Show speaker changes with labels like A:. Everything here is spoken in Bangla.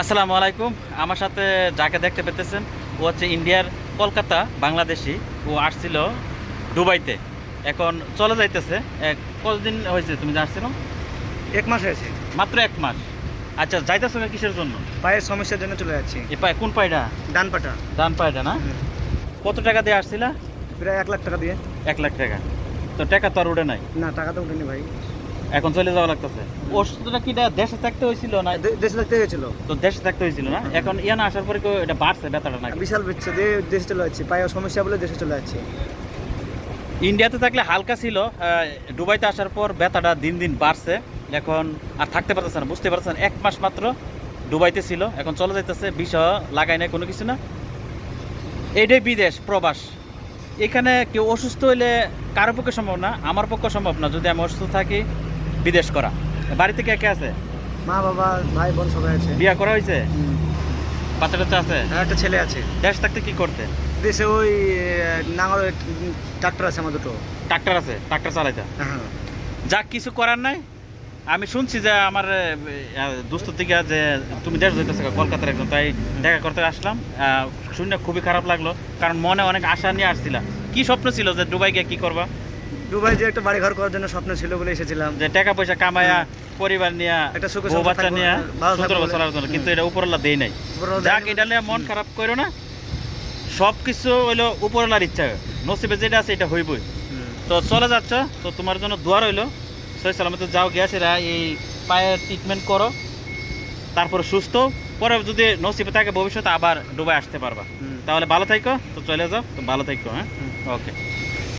A: আসসালামু আলাইকুম। আমার সাথে যাকে দেখতে পেতেছেন ও হচ্ছে ইন্ডিয়ার কলকাতা বাংলাদেশি। ও আসছিল দুবাইতে। এখন চলে যাইতেছে। এক কতদিন হয়েছে তুমি জানছিল
B: এক মাস হয়েছে।
A: মাত্র এক মাস। আচ্ছা যাইতেছো না কিসের জন্য?
B: পায়ের সমস্যার জন্য চলে যাচ্ছি।
A: এ পায়ে কোন পায়টা
B: ডান পাটা।
A: ডান পায়টা না? কত টাকা দিয়ে আসছিলা?
B: প্রায় এক লাখ টাকা দিয়ে।
A: এক লাখ টাকা। তো টাকা তো আর উঠে নাই?
B: না টাকা তো উঠেনি ভাই।
A: এখন চলে যাওয়া লাগতেছে। ওষুধটা কি এটা দেশে থাকতে হয়েছিল না?
B: দেশে থাকতে হয়েছিল।
A: তো দেশে থাকতে হয়েছিল না? এখন ইয়ানা আসার পরে কেউ এটা বাড়ছে ব্যথাটা নাকি?
B: বিশাল বিচ্ছে দিয়ে দেশে চলে যাচ্ছি। পায়ের সমস্যা বলে দেশে চলে যাচ্ছি।
A: ইন্ডিয়াতে থাকলে হালকা ছিল দুবাইতে আসার পর ব্যথাটা দিন দিন বাড়ছে। এখন আর থাকতে পারতেছে না বুঝতে পারছেন এক মাস মাত্র দুবাইতে ছিল এখন চলে যাইতেছে বিষয় লাগাই নাই কোনো কিছু না। এইটাই বিদেশ প্রবাস। এখানে কেউ অসুস্থ হইলে কারও পক্ষে সম্ভব না আমার পক্ষে সম্ভব না। যদি আমি অসুস্থ থাকি বিদেশ করা। বাড়িতে কে কে আছে?
B: মা বাবা ভাই বোন সবাই আছে।
A: বিয়া করা হয়েছে। বাচ্চা টাচ্চা আছে?
B: আর একটা ছেলে আছে।
A: দেশ থাকতে কি করতে?
B: দেশে ওই নাঙল ট্রাক্টর আছে আমার দুটো
A: ট্রাক্টর আছে ট্রাক্টর চালাইতে।
B: হ্যাঁ।
A: যা কিছু করার নাই। আমি শুনছি যে আমার দোস্ত থেকে যে তুমি দেশ যেতেছো কলকাতার একজন তাই দেখা করতে আসলাম। শুনে খুবই খারাপ লাগল কারণ মনে অনেক আশা নিয়ে আসছিলাম কি স্বপ্ন ছিল যে দুবাই গিয়ে কি করবা?
B: দুবাই যে একটা বাড়ি ঘর করার জন্য স্বপ্ন ছিল বলে এসেছিলাম।
A: যে টাকা পয়সা কামায়া পরিবার নিয়ে
B: একটা সুখে
A: বাচ্চা নিয়ে সুন্দর
B: বলে।
A: চলার জন্য কিন্তু এটা উপরওয়ালা দেই নাই। যাক এটা নিয়ে মন খারাপ করো না। সব কিছু হইল উপরওয়ালার ইচ্ছা নসিবে যেটা আছে এটা হইবই। তো চলে যাচ্ছ তো তোমার জন্য দোয়া রইল। সই সালামতে যাও গিয়েছিলা এই পায়ের ট্রিটমেন্ট করো তারপরে সুস্থ। পরে যদি নসিবে থাকে ভবিষ্যতে আবার ডুবাই আসতে পারবা। তাহলে ভালো থাকো তো চলে যাও তো ভালো থাকো হ্যাঁ? ওকে